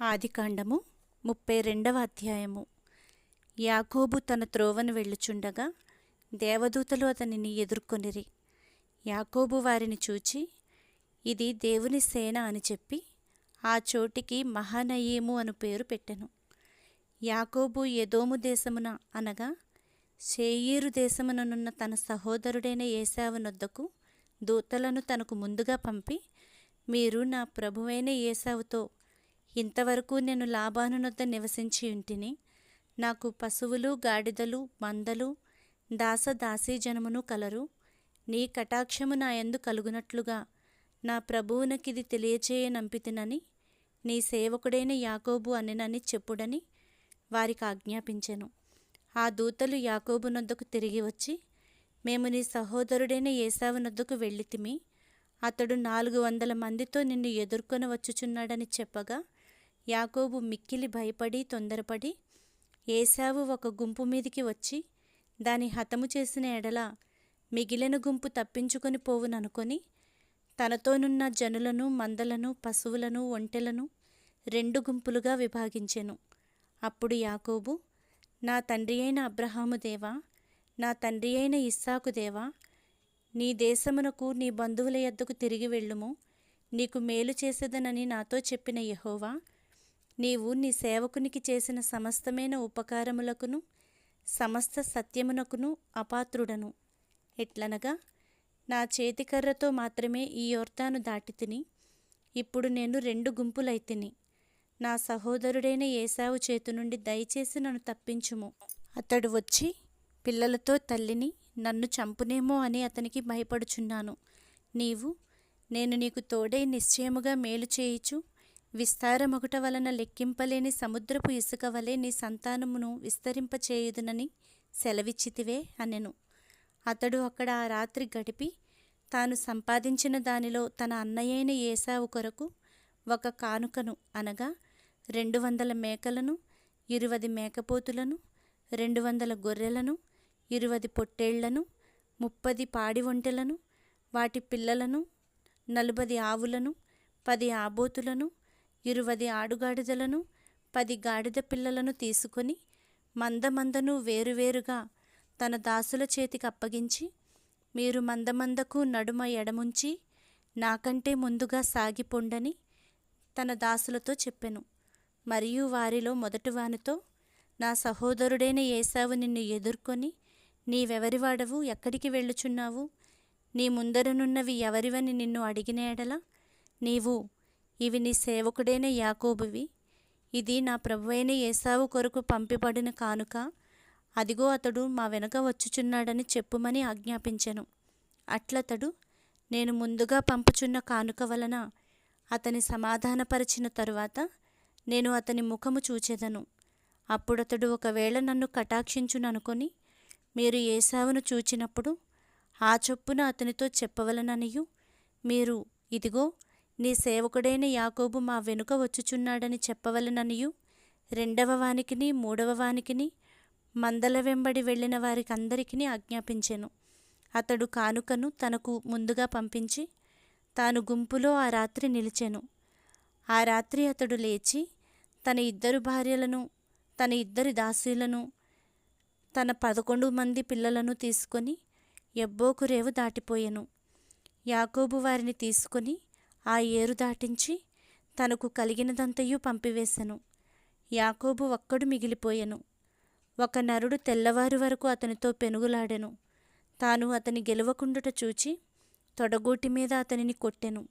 ఆదికాండము ముప్పై రెండవ అధ్యాయము. యాకోబు తన త్రోవను వెళ్ళుచుండగా దేవదూతలు అతనిని ఎదుర్కొనిరి. యాకోబు వారిని చూచి ఇది దేవుని సేన అని చెప్పి ఆ చోటికి మహానయీము అను పేరు పెట్టెను. యాకోబు ఎదోము దేశమున అనగా షేయీరు దేశముననున్న తన సహోదరుడైన ఏసావునొద్దకు దూతలను తనకు ముందుగా పంపి మీరు నా ప్రభువైన ఏసావుతో ఇంతవరకు నేను లాభానునొద్ద నివసించి ఉంటిని. నాకు పశువులు గాడిదలు మందలు దాస దాసీజనమును కలరు. నీ కటాక్షము నా యందు కలుగునట్లుగా. నా ప్రభువునకిది తెలియచేయనంపితినని నీ సేవకుడైన యాకోబు అనినని చెప్పుడని వారికి ఆజ్ఞాపించెను. ఆ దూతలు యాకోబు నొద్దకు తిరిగి వచ్చి మేము నీ సహోదరుడైన ఏసావు నొద్దకు వెళ్ళితిమి. అతడు నాలుగు వందల మందితో నిన్ను ఎదుర్కొని వచ్చుచున్నాడని చెప్పగా యాకోబు మిక్కిలి భయపడి తొందరపడి ఏసావు ఒక గుంపు మీదికి వచ్చి దాని హతము చేసిన ఎడల మిగిలిన గుంపు తప్పించుకొని పోవుననుకొని తనతోనున్న జనులను మందలను పశువులను ఒంటెలను రెండు గుంపులుగా విభాగించెను. అప్పుడు యాకోబు నా తండ్రి అయిన అబ్రహాము దేవా నా తండ్రి అయిన ఇస్సాకు దేవా నీ దేశమునకు నీ బంధువుల యొద్దకు తిరిగి వెళ్ళుము. నీకు మేలు చేసేదనని నాతో చెప్పిన యహోవా నీవు నీ సేవకునికి చేసిన సమస్తమైన ఉపకారములకును సమస్త సత్యమునకును అపాత్రుడను. ఎట్లనగా నా చేతికర్రతో మాత్రమే ఈ యోర్తాను దాటి తిని ఇప్పుడు నేను రెండు గుంపులైతిని నా సహోదరుడైన ఏసావు చేతు నుండి దయచేసి నన్ను తప్పించుము. అతడు వచ్చి పిల్లలతో తల్లిని నన్ను చంపునేమో అని అతనికి భయపడుచున్నాను. నీవు నేను నీకు తోడై నిశ్చయముగా మేలు చేయుచు విస్తారమొకట వలన లెక్కింపలేని సముద్రపు ఇసుక వలె నీ సంతానమును విస్తరింపచేయుదునని సెలవిచ్చితివే అనెను. అతడు అక్కడ ఆ రాత్రి గడిపి తాను సంపాదించిన దానిలో తన అన్నయ్యైన ఏసావు కొరకు ఒక కానుకను అనగా రెండు వందల మేకలను ఇరువది మేకపోతులను రెండు వందల గొర్రెలను ఇరువది పొట్టేళ్ళను ముప్పది పాడి ఒంటెలను వాటి పిల్లలను నలుబది ఆవులను పది ఆబోతులను ఇరువది ఆడుగాడిదలను పది గాడిద పిల్లలను తీసుకొని మందమందను వేరువేరుగా తన దాసుల చేతికి అప్పగించి మీరు మందమందకు నడుమ ఎడముంచి నాకంటే ముందుగా సాగిపోండని తన దాసులతో చెప్పెను. మరియు వారిలో మొదటివానితో నా సహోదరుడైన ఏసావు నిన్ను ఎదుర్కొని నీవెవరివాడవు ఎక్కడికి వెళ్ళుచున్నావు? నీ ముందరనున్నవి ఎవరివని నిన్ను అడిగిన ఎడల నీవు ఇవి నీ సేవకుడైన యాకోబువి. ఇది నా ప్రభువైన ఏసావు కొరకు పంపిబడిన కానుక. అదిగో అతడు మా వెనక వచ్చుచున్నాడని చెప్పుమని ఆజ్ఞాపించెను. అట్లతడు నేను ముందుగా పంపుచున్న కానుక వలన అతని సమాధానపరిచిన తరువాత నేను అతని ముఖము చూచెదను. అప్పుడతడు ఒకవేళ నన్ను కటాక్షించుననుకొని మీరు ఏసావును చూచినప్పుడు ఆ చొప్పున అతనితో చెప్పవలననియు మీరు ఇదిగో నీ సేవకుడైన యాకోబు మా వెనుక వచ్చుచున్నాడని చెప్పవలననియు. రెండవ వానికిని మూడవ వానికిని మందల వెంబడి వెళ్ళిన వారికందరికీ ఆజ్ఞాపించెను. అతడు కానుకను తనకు ముందుగా పంపించి తాను గుంపులో ఆ రాత్రి నిలిచెను. ఆ రాత్రి అతడు లేచి తన ఇద్దరు భార్యలను తన ఇద్దరి దాసీలను తన పదకొండు మంది పిల్లలను తీసుకొని ఎబ్బోకు రేవు దాటిపోయెను. యాకోబు వారిని తీసుకొని ఆ ఏరు దాటించి తనకు కలిగినదంతయు పంపివేశెను. యాకోబు ఒక్కడు మిగిలిపోయెను. ఒక నరుడు తెల్లవారు వరకు అతనితో పెనుగులాడెను. తాను అతని గెలవకుండుట చూచి తొడగూటి మీద అతనిని కొట్టెను.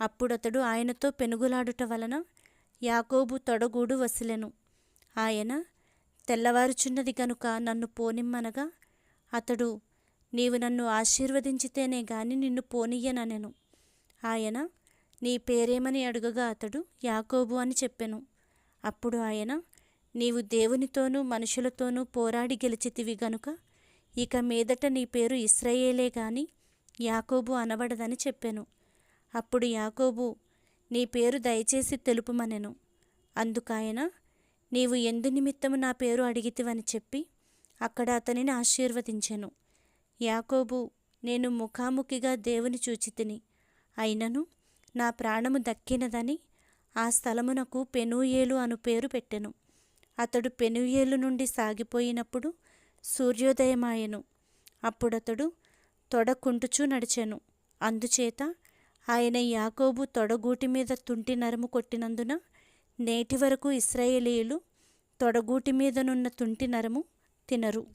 అప్పుడతడు ఆయనతో పెనుగులాడుట వలన యాకోబు తొడగూడు వసిలెను. ఆయన తెల్లవారుచున్నది గనుక నన్ను పోనిమ్మనగా అతడు నీవు నన్ను ఆశీర్వదించితేనే గాని నిన్ను పోనీయననెను. ఆయన నీ పేరేమని అడుగగా అతడు యాకోబు అని చెప్పెను. అప్పుడు ఆయన నీవు దేవునితోనూ మనుషులతోనూ పోరాడి గెలిచితివి గనుక ఇక మీదట నీ పేరు ఇస్రయేలే గాని యాకోబు అనబడదని చెప్పెను. అప్పుడు యాకోబు నీ పేరు దయచేసి తెలుపుమనెను. అందుకాయన నీవు ఎందు నిమిత్తము నా పేరు అడిగితివని చెప్పి అక్కడ అతనిని ఆశీర్వదించెను. యాకోబు నేను ముఖాముఖిగా దేవుని చూచితిని. అయినను నా ప్రాణము దక్కినదని ఆ స్థలమునకు పెనూయేలు అను పేరు పెట్టెను. అతడు పెనూయేలు నుండి సాగిపోయినప్పుడు సూర్యోదయమాయెను. అప్పుడతడు తొడకుంటుచూ నడిచెను. అందుచేత ఆయన యాకోబు తొడగూటి మీద తుంటి నరము కొట్టినందున నేటి వరకు ఇస్రాయేలీయులు తొడగూటి మీదనున్న తుంటి నరము తినరు.